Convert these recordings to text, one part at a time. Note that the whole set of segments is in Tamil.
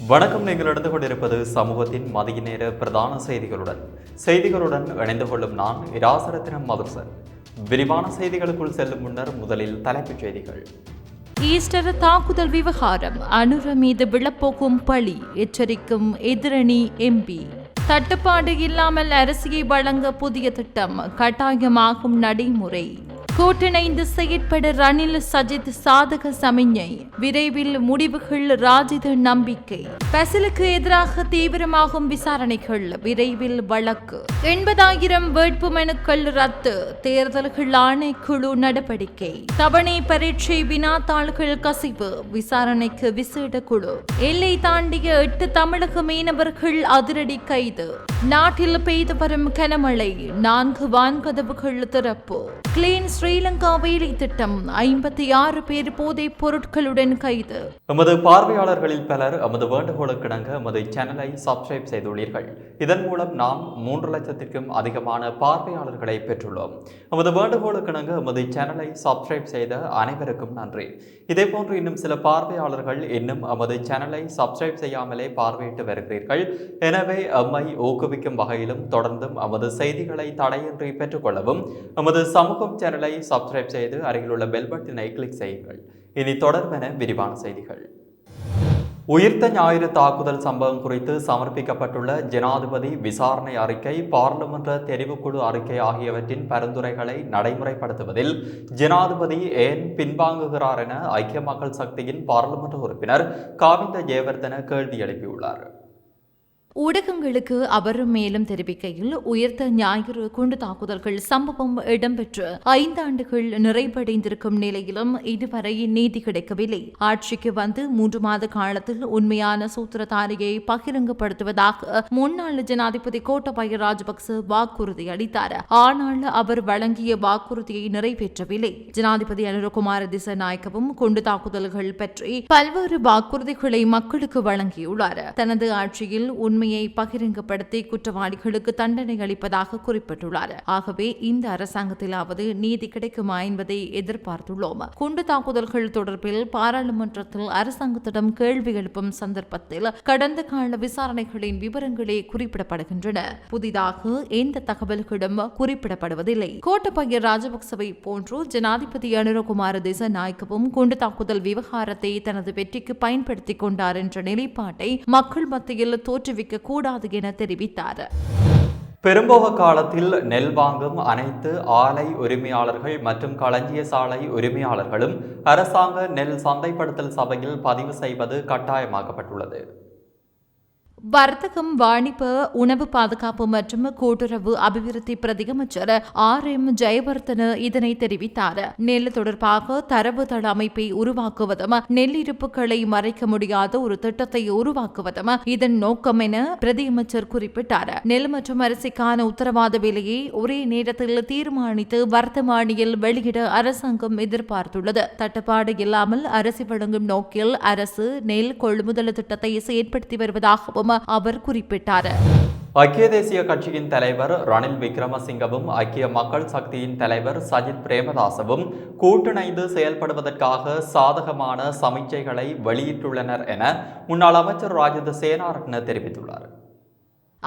வணக்கம். நீங்கள் நடந்து கொண்டிருப்பது சமூகத்தின் மதிய நேர பிரதான செய்திகளுடன். செய்திகளுடன் இணைந்து கொள்ளும் நான் இராசரத்தினம் மதுசன் விரிவான செய்திகளுக்குள் செல்லும் முன்னர் முதலில் தலைப்புச் செய்திகள். ஈஸ்டர் தாக்குதல் விவகாரம் அனுர மீது விழப்போக்கும் பழி எச்சரிக்கும் எதிரணி எம்பி. தட்டுப்பாடு இல்லாமல் அரிசியை வழங்க புதிய திட்டம் கட்டாயமாகும் நடைமுறை. கூட்டிணைந்து செயற்பட ரணில் சஜித் சாதக சமிஞ்ஞை விரைவில் முடிவுகள் ராஜித நம்பிக்கை. பசிலுக்கு எதிராக தீவிரமாகும் விசாரணைகள். விரைவில் வழக்கு. எண்பதாயிரம் வேட்பு மனுக்கள் ரத்து. தேர்தல்கள் ஆணைக்குழு நடவடிக்கை. தவணை பரீட்சை வினாத்தாள்கள் கசிவு. விசாரணைக்கு விசேட குழு. எல்லை தாண்டிய எட்டு தமிழக மீனவர்கள் அதிரடி கைது. நாட்டில் பெய்து வரும் கனமழை. நான்கு வான்கதவுகள் திறப்பு. கிளீன் வேலை திட்டம் ஐம்பத்தி ஆறு பேர் போதைப் பொருட்களுடன் கைது. எமது பார்வையாளர்களில் பலர் எமது வேண்டுகோளுக்கிணங்க எமது சேனலை சப்ஸ்கிரைப் செய்துள்ளீர்கள். இதன் மூலம் நாம் மூன்று லட்சத்திற்கும் அதிகமான பார்வையாளர்களை பெற்றுள்ளோம். எமது வேண்டுகோளுக்கிணங்க எமது சேனலை சப்ஸ்கிரைப் செய்த அனைவருக்கும் நன்றி. இதேபோன்று இன்னும் சில பார்வையாளர்கள் இன்னும் எமது சேனலை சப்ஸ்கிரைப் செய்யாமலே பார்வையிட்டு வருகிறீர்கள். எனவே எம்மை ஊக்குவிக்கும் வகையிலும் தொடர்ந்தும் எமது செய்திகளை தடையின்றி பெற்றுக்கொள்ளவும் எமது சமூகம் சேனலை சப்ஸ்கிரைப் செய்து அருகிலுள்ள பெல் பட்டனை கிளிக் செய்யுங்கள். இனி தொடர்பென விரிவான செய்திகள். உயிர்த்த ஞாயிறு தாக்குதல் சம்பவம் குறித்து சமர்ப்பிக்கப்பட்டுள்ள ஜனாதிபதி விசாரணை அறிக்கை பாராளுமன்ற தெரிவுக்குழு அறிக்கை ஆகியவற்றின் பரிந்துரைகளை நடைமுறைப்படுத்துவதில் ஜனாதிபதி ஏன் பின்வாங்குகிறார் என ஐக்கிய மக்கள் சக்தியின் பாராளுமன்ற உறுப்பினர் காவிந்த ஜெயவர்தன கேள்வி எழுப்பியுள்ளார். ஊடகங்களுக்கு அவர் மேலும் தெரிவிக்கையில் உயர்த்த ஞாயிறு குண்டு தாக்குதல்கள் சம்பவம் இடம்பெற்று ஐந்தாண்டுகள் நிறைவடைந்திருக்கும் நிலையிலும் இதுவரை நீதி கிடைக்கவில்லை. ஆட்சிக்கு வந்து மூன்று மாத காலத்தில் உண்மையான சூத்திரதாரியை பகிரங்கப்படுத்துவதாக முன்னாள் ஜனாதிபதி கோட்டபாய ராஜபக்ச வாக்குறுதி அளித்தார். ஆனால் அவர் வழங்கிய வாக்குறுதியை நிறைவேற்றவில்லை. ஜனாதிபதி அனுரகுமார திசநாயக்கவும் குண்டு தாக்குதல்கள் பற்றி பல்வேறு வாக்குறுதிகளை மக்களுக்கு வழங்கியுள்ளார். தனது ஆட்சியில் உண்மை உண்மையை பகிரங்கப்படுத்தி குற்றவாளிகளுக்கு தண்டனை அளிப்பதாக குறிப்பிட்டுள்ளார். ஆகவே இந்த அரசாங்கத்திலாவது நீதி கிடைக்குமா என்பதை எதிர்பார்த்துள்ளோம். குண்டு தாக்குதல்கள் தொடர்பில் பாராளுமன்றத்தில் அரசாங்கத்திடம் கேள்வி எழுப்பும் சந்தர்ப்பத்தில் கடந்த கால விசாரணைகளின் விவரங்களே குறிப்பிடப்படுகின்றன. புதிதாக எந்த தகவல்களும் குறிப்பிடப்படுவதில்லை. கோட்டபய ராஜபக்சவை போன்று ஜனாதிபதி அனுரகுமார திசநாயக்கவும் குண்டு தாக்குதல் விவகாரத்தை தனது வெற்றிக்கு பயன்படுத்திக் கொண்டார் என்ற நிலைப்பாட்டை மக்கள் மத்தியில் தோற்றுவிக்க கூடாது என தெரிவித்தார். பெரும்போக காலத்தில் நெல் வாங்கும் அனைத்து ஆலை உரிமையாளர்கள் மற்றும் களஞ்சிய சாலை உரிமையாளர்களும் அரசாங்க நெல் சந்தைப்படுத்தல் சபையில் பதிவு செய்வது கட்டாயமாக்கப்பட்டுள்ளது. வர்த்தகம் வாணிப உணவு பாதுகாப்பு மற்றும் கூட்டுறவு அபிவிருத்தி பிரதியமைச்சர் ஆர் எம் ஜெயவர்தன இதனை தெரிவித்தார். நெல் தொடர்பாக தரவுதள அமைப்பை உருவாக்குவதும் நெல் இருப்புகளை மறைக்க முடியாத ஒரு திட்டத்தை உருவாக்குவதும் இதன் நோக்கம் என பிரதியமைச்சர் குறிப்பிட்டார். நெல் மற்றும் அரிசிக்கான உத்தரவாத விலையை ஒரே நேரத்தில் தீர்மானித்து வர்த்தமானியில் வெளியிட அரசாங்கம் எதிர்பார்த்துள்ளது. தட்டுப்பாடு இல்லாமல் அரிசி வழங்கும் நோக்கில் அரசு நெல் கொள்முதல் திட்டத்தை செயற்படுத்தி வருவதாகவும் அவர் குறிப்பிட்டார். ஐக்கிய தேசிய கட்சியின் தலைவர் ரணில் விக்ரமசிங்கவும் ஐக்கிய மக்கள் சக்தியின் தலைவர் சஜித் பிரேமதாசவும் கூட்டிணைந்து செயல்படுவதற்காக சாதகமான சமிச்சைகளை வெளியிட்டுள்ளனர் என முன்னாள் அமைச்சர் ராஜித சேனாரத்ன தெரிவித்துள்ளார்.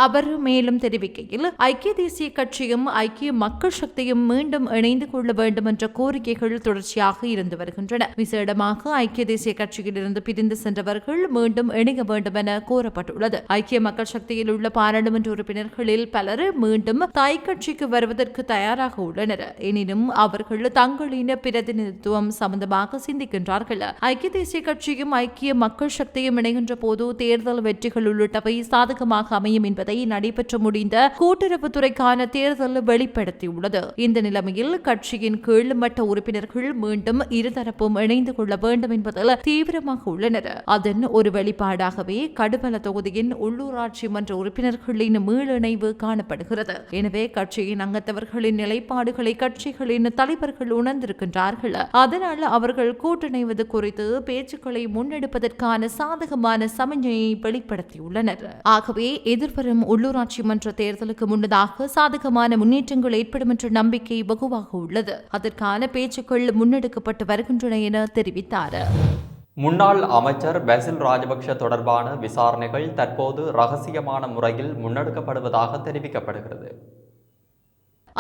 அவர் மேலும் தெரிவிக்கையில் ஐக்கிய தேசிய கட்சியும் ஐக்கிய மக்கள் சக்தியும் மீண்டும் இணைந்து கொள்ள வேண்டும் என்ற கோரிக்கைகள் தொடர்ச்சியாக இருந்து வருகின்றன. விசேடமாக ஐக்கிய தேசிய கட்சியிலிருந்து பிரிந்து சென்றவர்கள் மீண்டும் இணைய வேண்டும் என கோரப்பட்டுள்ளது. ஐக்கிய மக்கள் சக்தியில் உள்ள பாராளுமன்ற உறுப்பினர்களில் பலர் மீண்டும் தாய் கட்சிக்கு வருவதற்கு தயாராக உள்ளனர். எனினும் அவர்கள் தங்களின் பிரதிநிதித்துவம் சம்பந்தமாக சிந்திக்கின்றார்கள். ஐக்கிய தேசிய கட்சியும் ஐக்கிய மக்கள் சக்தியும் இணைகின்ற போது தேர்தல் வெற்றிகள் உள்ளிட்டவை சாதகமாக அமையும் என்பது நடைபெற்று முடிந்த கூட்டுறவுத்துறைக்கான தேர்தல் வெளிப்படுத்தியுள்ளது. இந்த நிலைமையில் கட்சியின் கீழ்மட்ட உறுப்பினர்கள் மீண்டும் இருதரப்பும் இணைந்து கொள்ள வேண்டும் என்பதில் தீவிரமாக உள்ளனர். அதன் ஒரு வெளிப்பாடாகவே கடுபல தொகுதியின் உள்ளூராட்சி மன்ற உறுப்பினர்களின் மீளிணைவு காணப்படுகிறது. எனவே கட்சியின் அங்கத்தவர்களின் நிலைப்பாடுகளை கட்சிகளின் தலைவர்கள் உணர்ந்திருக்கின்றார்கள். அதனால் அவர்கள் கூட்டிணைவது குறித்து பேச்சுக்களை முன்னெடுப்பதற்கான சாதகமான சமஞ்சையை வெளிப்படுத்தியுள்ளனர். ஆகவே எதிர்வரும் உள்ளூராட்சி மன்ற தேர்தலுக்கு முன்னதாக சாதகமான முன்னேற்றங்கள் ஏற்படும் என்ற நம்பிக்கை வெகுவாக உள்ளது. அதற்கான பேச்சுக்கள் முன்னெடுக்கப்பட்டு வருகின்றன என தெரிவித்தார். முன்னாள் அமைச்சர் பெசில் ராஜபக்ஷ தொடர்பான விசாரணைகள் தற்போது ரகசியமான முறையில் முன்னெடுக்கப்படுவதாக தெரிவிக்கப்படுகிறது.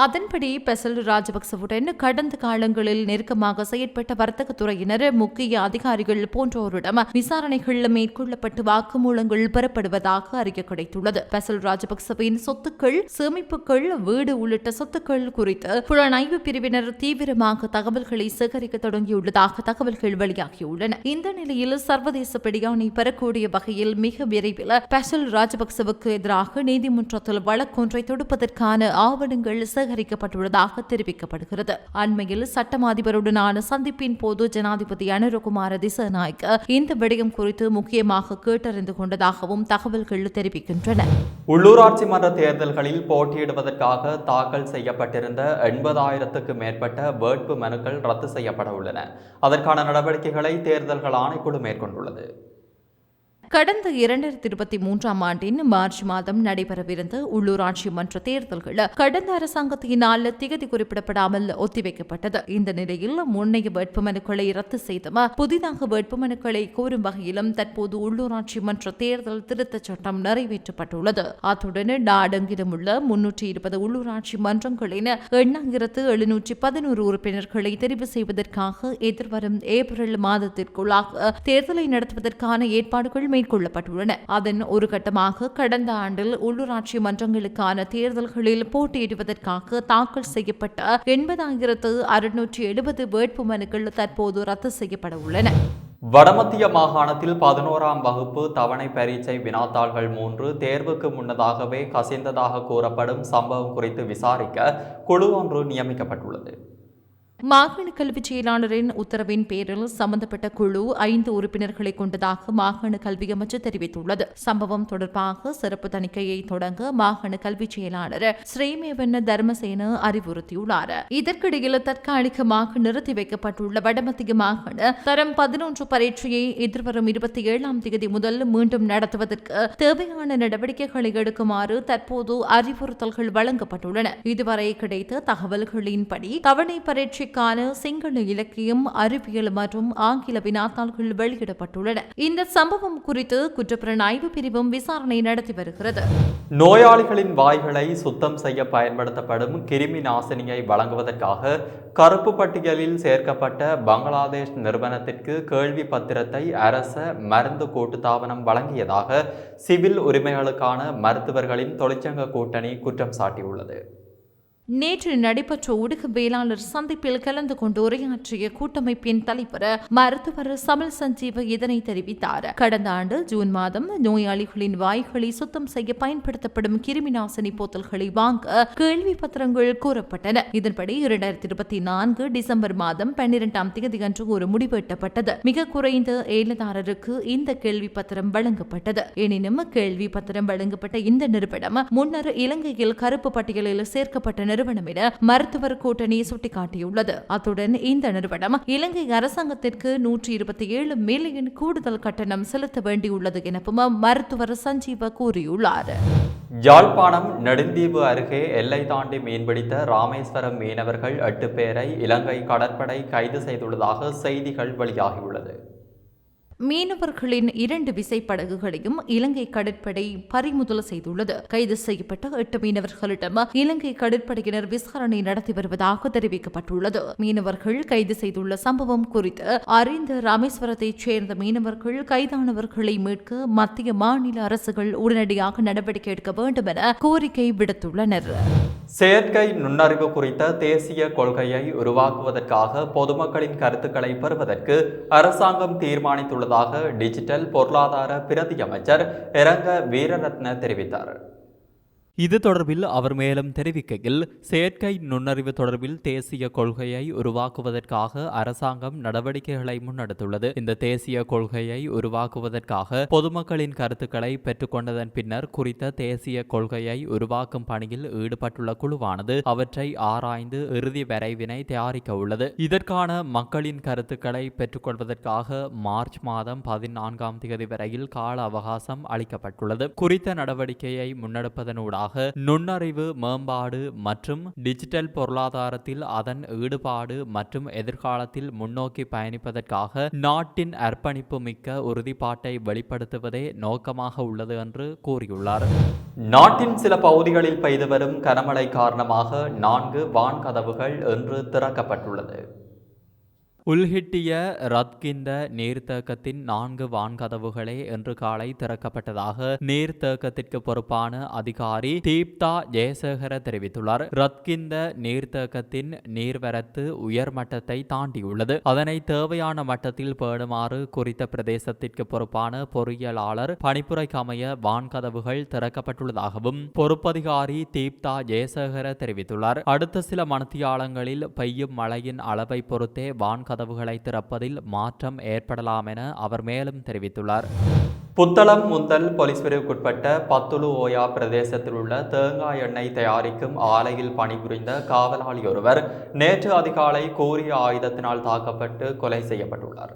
அதன்படி பெசல் ராஜபக்சவுடன் கடந்த காலங்களில் நெருக்கமாக செயற்பட்ட வர்த்தக துறையினர் முக்கிய அதிகாரிகள் போன்றோரிடம் விசாரணைகள் மேற்கொள்ளப்பட்டு வாக்குமூலங்கள் பெறப்படுவதாக அறிய கிடைத்துள்ளது. பெசல் ராஜபக்சவின் சொத்துக்கள் சேமிப்புகள் வீடு உள்ளிட்ட சொத்துக்கள் குறித்து புலனாய்வு பிரிவினர் தீவிரமாக தகவல்களை சேகரிக்க தொடங்கியுள்ளதாக தகவல்கள் வெளியாகியுள்ளன. இந்த நிலையில் சர்வதேச பிடியாணை பெறக்கூடிய வகையில் மிக விரைவில் பெசல் ராஜபக்சவுக்கு எதிராக நீதிமன்றத்தில் வழக்கொன்றை தொடுப்பதற்கான ஆவணங்கள் சேகரிக்கப்பட்டுள்ளதாக தெரிவிக்கப்படுகிறது. அண்மையில் சட்டம் அதிபருடனான சந்திப்பின் போது ஜனாதிபதி அனுரகுமார திசநாயக்க இந்த விடயம் குறித்து முக்கியமாக கேட்டறிந்து கொண்டதாகவும் தகவல்கள் தெரிவிக்கின்றன. உள்ளூராட்சி மன்ற தேர்தல்களில் போட்டியிடுவதற்காக தாக்கல் செய்யப்பட்டிருந்த எண்பதாயிரத்துக்கு மேற்பட்ட வேட்பு மனுக்கள் ரத்து செய்யப்பட உள்ளன. அதற்கான நடவடிக்கைகளை தேர்தல்கள் ஆணைக்குழு மேற்கொண்டுள்ளது. கடந்த இரண்டாயிரத்தி இருபத்தி மூன்றாம் ஆண்டின் மார்ச் மாதம் நடைபெறவிருந்த உள்ளூராட்சி மன்ற தேர்தல்கள் கடந்த அரசாங்கத்தினால் திகதி குறிப்பிடப்படாமல் ஒத்திவைக்கப்பட்டது. இந்த நிலையில் முன்னைய வேட்புமனுக்களை ரத்து செய்தும்? புதிதாக வேட்புமனுக்களை கோரும் வகையிலும் தற்போது உள்ளூராட்சி மன்ற தேர்தல் திருத்தச் சட்டம் நிறைவேற்றப்பட்டுள்ளது. அத்துடன் நாடெங்கிலும் உள்ள முன்னூற்றி இருபது உள்ளூராட்சி மன்றங்களின் எண்ணாயிரத்து எழுநூற்றி பதினோரு உறுப்பினர்களை தெரிவு செய்வதற்காக எதிர்வரும் ஏப்ரல் மாதத்திற்குள்ளாக தேர்தலை நடத்துவதற்கான ஏற்பாடுகள் மேற்கொள்ளப்பட்டுள்ளன. அதன் ஒரு கட்டமாக கடந்த ஆண்டில் உள்ளூராட்சி மன்றங்களுக்கான தேர்தல்களில் போட்டியிடுவதற்காக தாக்கல் செய்யப்பட்ட எண்பதாயிரத்து அறுநூற்றி எழுபது வேட்புமனுக்கள் தற்போது ரத்து செய்யப்பட உள்ளன வடமத்திய மாகாணத்தில் பதினோராம் வகுப்பு தவணை பரீட்சை வினாத்தாள்கள் மூன்று தேர்வுக்கு முன்னதாகவே கசிந்ததாக கூறப்படும் சம்பவம் குறித்து விசாரிக்க குழு ஒன்று நியமிக்கப்பட்டுள்ளது. மாகாண கல்விச் செயலாளரின் உத்தரவின் பேரில் சம்பந்தப்பட்ட குழு ஐந்து உறுப்பினர்களை கொண்டதாக மாகாண கல்வி அமைச்சர் தெரிவித்துள்ளது. சம்பவம் தொடர்பாக சிறப்பு தணிக்கையை தொடங்க மாகாண கல்விச் செயலாளர் ஸ்ரீமேவன் தர்மசேன அறிவுறுத்தியுள்ளார். இதற்கிடையில் தற்காலிகமாக நிறுத்தி வைக்கப்பட்டுள்ள வடமத்திய மாகாண தரம் பதினொன்று பரீட்சையை எதிர்வரும் இருபத்தி ஏழாம் தேதி முதல் மீண்டும் நடத்துவதற்கு தேவையான நடவடிக்கைகளை எடுக்குமாறு தற்போது அறிவுறுத்தல்கள் வழங்கப்பட்டுள்ளன. இதுவரை கிடைத்த தகவல்களின்படி தவணை பரீட்சை பரீட்சைக்கான சிங்கள இலக்கியம் அறிவியல் மற்றும் ஆங்கில வினாத்தாள்கள் வெளியிடப்பட்டுள்ளன. இந்த சம்பவம் குறித்து குற்றப்புலனாய்வு பிரிவும் விசாரணை நடத்தி வருகிறது. நோயாளிகளின் வாய்களை சுத்தம் செய்ய பயன்படுத்தப்படும் கிருமி நாசினியை வழங்குவதற்காக கருப்பு பட்டியலில் சேர்க்கப்பட்ட பங்களாதேஷ் நிறுவனத்திற்கு கேள்வி பத்திரத்தை அரச மருந்து கூட்டுத்தாபனம் வழங்கியதாக சிவில் உரிமைகளுக்கான மருத்துவர்களின் தொழிற்சங்க கூட்டணி குற்றம் சாட்டியுள்ளது. நேற்று நடைபெற்ற ஊடகவியலாளர் சந்திப்பில் கலந்து கொண்டு உரையாற்றிய கூட்டமைப்பின் தலைவர் மருத்துவர் சமல் சஞ்சீவ இதனை தெரிவித்தார். கடந்த ஆண்டு ஜூன் மாதம் நோயாளிகளின் வாய்களை சுத்தம் செய்ய பயன்படுத்தப்படும் கிருமி நாசினி போத்தல்களை வாங்க கேள்வி பத்திரங்கள் கூறப்பட்டன. இதன்படி இரண்டாயிரத்தி இருபத்தி நான்கு டிசம்பர் மாதம் பன்னிரெண்டாம் தேதி அன்று ஒரு முடிவு எட்டப்பட்டது மிக குறைந்த ஏலதாரருக்கு இந்த கேள்வி பத்திரம் வழங்கப்பட்டது. எனினும் கேள்வி பத்திரம் வழங்கப்பட்ட இந்த நிறுவனம் முன்னர் இலங்கையில் கருப்பு பட்டியலில் சேர்க்கப்பட்ட நிறுவனம் என மருத்துவர் கூட்டணி சுட்டிக்காட்டியுள்ளது. அத்துடன் இந்த நிறுவனம் இலங்கை அரசாங்கத்திற்கு நூற்றி இருபத்தி ஏழு மில்லியன் கூடுதல் கட்டணம் செலுத்த வேண்டியுள்ளது எனவும் மருத்துவர் சஞ்சீவ கூறியுள்ளார். யாழ்ப்பாணம் நெடுந்தீவு அருகே எல்லை தாண்டி மீன்பிடித்த ராமேஸ்வரம் மீனவர்கள் எட்டு பேரை இலங்கை கடற்படை கைது செய்துள்ளதாக செய்திகள் வெளியாகியுள்ளது. மீனவர்களின் இரண்டு விசைப்படகுகளையும் இலங்கை கடற்படை பறிமுதல் செய்துள்ளது. கைது செய்யப்பட்ட எட்டு மீனவர்களிடம் இலங்கை கடற்படையினர் விசாரணை நடத்தி வருவதாக தெரிவிக்கப்பட்டுள்ளது. மீனவர்கள் கைது செய்துள்ள சம்பவம் குறித்து அறிந்த ராமேஸ்வரத்தைச் சேர்ந்த மீனவர்கள் கைதானவர்களை மீட்க மத்திய மாநில அரசுகள் உடனடியாக நடவடிக்கை எடுக்க வேண்டும் என கோரிக்கை விடுத்துள்ளனர். செயற்கை நுண்ணறிவு குறித்த தேசிய கொள்கையை உருவாக்குவதற்காக பொதுமக்களின் கருத்துக்களை பெறுவதற்கு அரசாங்கம் தீர்மானித்துள்ளது. உள்ளதாக டிஜிட்டல் பொருளாதார பிரதி அமைச்சர் இரங்க வீரரத்ன தெரிவித்தார். இது தொடர்பில் அவர் மேலும் தெரிவிக்கையில் செயற்கை நுண்ணறிவு தொடர்பில் தேசிய கொள்கையை உருவாக்குவதற்காக அரசாங்கம் நடவடிக்கைகளை முன்னெடுத்துள்ளது. இந்த தேசிய கொள்கையை உருவாக்குவதற்காக பொதுமக்களின் கருத்துக்களை பெற்றுக்கொண்டதன் பின்னர் குறித்த தேசிய கொள்கையை உருவாக்கும் பணியில் ஈடுபட்டுள்ள குழுவானது அவற்றை ஆராய்ந்து இறுதி வரைவினை தயாரிக்க உள்ளது. இதற்கான மக்களின் கருத்துக்களை பெற்றுக்கொள்வதற்காக மார்ச் மாதம் பதினான்காம் தேதி வரையில் கால அவகாசம் அளிக்கப்பட்டுள்ளது. குறித்த நடவடிக்கையை முன்னெடுப்பதனூடாக செய்யப்பட்டுள்ளதாக நுண்ணறிவு மேம்பாடு மற்றும் டிஜிட்டல் பொருளாதாரத்தில் அதன் ஈடுபாடு மற்றும் எதிர்காலத்தில் முன்னோக்கி பயணிப்பதற்காக நாட்டின் அர்ப்பணிப்பு மிக்க உறுதிப்பாட்டை வெளிப்படுத்துவதே நோக்கமாக உள்ளது என்று கூறியுள்ளார். நாட்டின் சில பகுதிகளில் பெய்து வரும் கனமழை காரணமாக நான்கு வான்கதவுகள் இன்று திறக்கப்பட்டுள்ளது. உள்ஹிட்டிய ரத்கிந்த நீர்த்தேக்கத்தின் நான்கு வான்கதவுகளே இன்று காலை திறக்கப்பட்டதாக நீர்த்தேக்கத்திற்கு பொறுப்பான அதிகாரி தீப்தா ஜெயசேகர தெரிவித்துள்ளார். ரத்கிந்த நீர்த்தேக்கத்தின் நீர்வரத்து உயர்மட்டத்தை தாண்டியுள்ளது. அதனை தேவையான மட்டத்தில் பேணுமாறு குறித்த பிரதேசத்திற்கு பொறுப்பான பொறியியலாளர் பணிப்புரைக்கு அமைய வான்கதவுகள் திறக்கப்பட்டுள்ளதாகவும் பொறுப்பதிகாரி தீப்தா ஜெயசேகர தெரிவித்துள்ளார். அடுத்த சில மணத்தியாலங்களில் பெய்யும் மழையின் அளவை பொறுத்தே கதவுகளை திறப்பதில் மாற்றம் ஏற்படலாம் என அவர் மேலும் தெரிவித்துள்ளார். புத்தளம் முந்தல் போலீஸ் பிரிவுக்குட்பட்ட பத்துலு ஓயா பிரதேசத்தில் உள்ள தேங்காய் எண்ணெய் தயாரிக்கும் ஆலையில் பணிபுரிந்த காவலாளி ஒருவர் நேற்று அதிகாலை கூறிய ஆயுதத்தினால் தாக்கப்பட்டு கொலை செய்யப்பட்டுள்ளார்.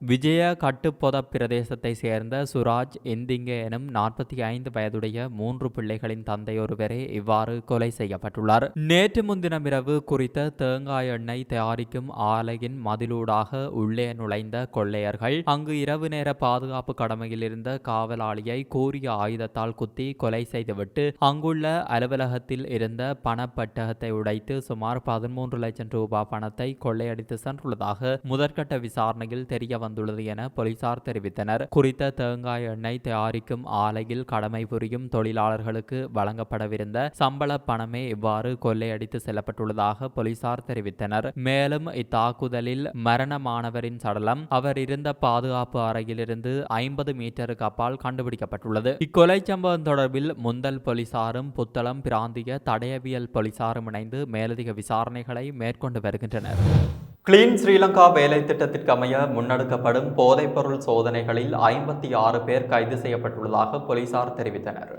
விஜய கட்டுப்பொத பிரதேசத்தை சேர்ந்த சுராஜ் எந்திங்க எனும் நாற்பத்தி ஐந்து வயதுடைய மூன்று பிள்ளைகளின் தந்தையொருவரே இவ்வாறு கொலை செய்யப்பட்டுள்ளார். நேற்று முன்தினம் இரவு குறித்த தேங்காய் எண்ணெய் தயாரிக்கும் ஆலையின் மதிலூடாக உள்ளே நுழைந்த கொள்ளையர்கள் அங்கு இரவு நேர பாதுகாப்பு கடமையில் இருந்த காவலாளியை கூறிய ஆயுதத்தால் குத்தி கொலை செய்துவிட்டு அங்குள்ள அலுவலகத்தில் இருந்த பணப்பட்டகத்தை உடைத்து சுமார் பதிமூன்று லட்சம் ரூபாய் பணத்தை கொள்ளையடித்து சென்றுள்ளதாக முதற்கட்ட விசாரணையில் தெரிய வந்துள்ளது என போலீசார் தெரிவித்தனர். குறித்த தேங்காய் எண்ணெய் தயாரிக்கும் ஆலையில் கடமை புரியும் தொழிலாளர்களுக்கு வழங்கப்படவிருந்த சம்பள பணமே இவ்வாறு கொள்ளையடித்து செல்லப்பட்டுள்ளதாக போலீசார் தெரிவித்தனர். மேலும் இத்தாக்குதலில் மரணமானவரின் சடலம் அவர் இருந்த பாதுகாப்பு அறையிலிருந்து ஐம்பது மீட்டருக்கு அப்பால் கண்டுபிடிக்கப்பட்டுள்ளது. இக்கொலை சம்பவம் தொடர்பில் முந்தல் போலீசாரும் புத்தளம் பிராந்திய தடயவியல் போலீசாரும் இணைந்து மேலதிக விசாரணைகளை மேற்கொண்டு வருகின்றனர். கிளீன் ஸ்ரீலங்கா வேலை திட்டத்திற்கு அமைய முன்னெடுக்கப்படும் போதைப்பொருள் சோதனைகளில் ஐம்பத்தி ஆறு பேர் கைது செய்யப்பட்டுள்ளதாக போலீசார் தெரிவித்தனர்.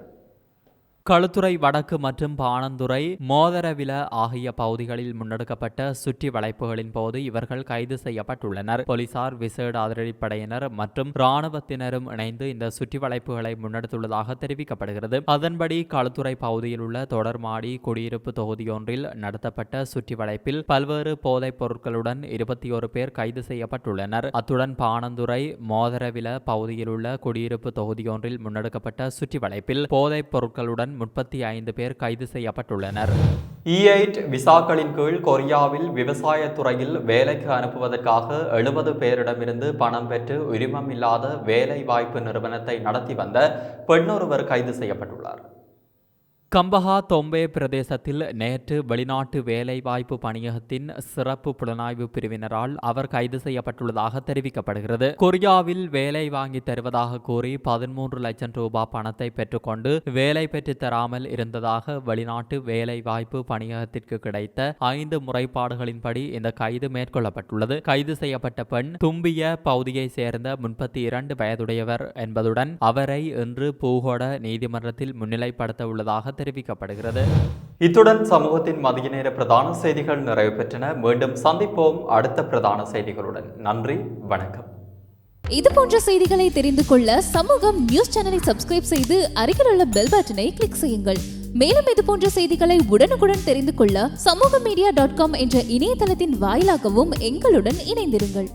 களுத்துறை வடக்கு மற்றும் பாணந்துறை மோதரவில ஆகிய பகுதிகளில் முன்னெடுக்கப்பட்ட சுற்றி வளைப்புகளின் போது இவர்கள் கைது செய்யப்பட்டுள்ளனர். போலீசார் விசேட அதிரடிப்படையினர் மற்றும் இராணுவத்தினரும் இணைந்து இந்த சுற்றி வளைப்புகளை முன்னெடுத்துள்ளதாக தெரிவிக்கப்படுகிறது. அதன்படி களுத்துறை பகுதியில் உள்ள தொடர்மாடி குடியிருப்பு தொகுதியொன்றில் நடத்தப்பட்ட சுற்றி வளைப்பில் பல்வேறு போதைப் பொருட்களுடன் இருபத்தி ஒரு பேர் கைது செய்யப்பட்டுள்ளனர். அத்துடன் பாணந்துறை மோதரவில பகுதியில் உள்ள குடியிருப்பு தொகுதியொன்றில் முன்னெடுக்கப்பட்ட சுற்றி வளைப்பில் போதைப் பொருட்களுடன் முப்பத்தி ஐந்து பேர் கைது செய்யப்பட்டுள்ளனர். இ விசாக்களின் கீழ் கொரியாவில் விவசாய துறையில் வேலைக்கு அனுப்புவதற்காக எழுபது பேரிடமிருந்து பணம் பெற்று உரிமம் இல்லாத வேலை வாய்ப்பு நிறுவனத்தை நடத்தி வந்த பெண்ணொருவர் கைது செய்யப்பட்டுள்ளார். கம்பஹா தொம்பே பிரதேசத்தில் நேற்று வெளிநாட்டு வேலைவாய்ப்பு பணியகத்தின் சிறப்பு புலனாய்வு பிரிவினரால் அவர் கைது செய்யப்பட்டுள்ளதாக தெரிவிக்கப்படுகிறது. கொரியாவில் வேலை வாங்கி தருவதாக கூறி பதிமூன்று லட்சம் ரூபாய் பணத்தை பெற்றுக்கொண்டு வேலை பெற்று தராமல் இருந்ததாக வெளிநாட்டு வேலைவாய்ப்பு பணியகத்திற்கு கிடைத்த ஐந்து முறைப்பாடுகளின்படி இந்த கைது மேற்கொள்ளப்பட்டுள்ளது. கைது செய்யப்பட்ட பெண் தும்பிய பகுதியை சேர்ந்த முப்பத்தி இரண்டு வயதுடையவர் என்பதுடன் அவரை இன்று பூகோட நீதிமன்றத்தில் முன்னிலைப்படுத்த உள்ளதாக தெரிவிக்கப்படுகிறது. இத்துடன் சமூகத்தின் மதிய நேர பிரதான செய்திகள் நிறைவு பெற்றன. மீண்டும் சந்திப்போம் அடுத்த பிரதான செய்திகளுடன். நன்றி வணக்கம். இது போன்ற செய்திகளை தெரிந்து கொள்ள சமூகம் நியூஸ் சேனலை சப்ஸ்கிரைப் செய்து அருகில் உள்ள பெல் பட்டனை கிளிக் செய்யுங்கள். மேலும் இது போன்ற செய்திகளை உடனுக்குடன் தெரிந்து கொள்ள சமூக மீடியா டாட் காம் என்ற இணையதளத்தின் வாயிலாகவும் எங்களுடன் இணைந்திருங்கள்.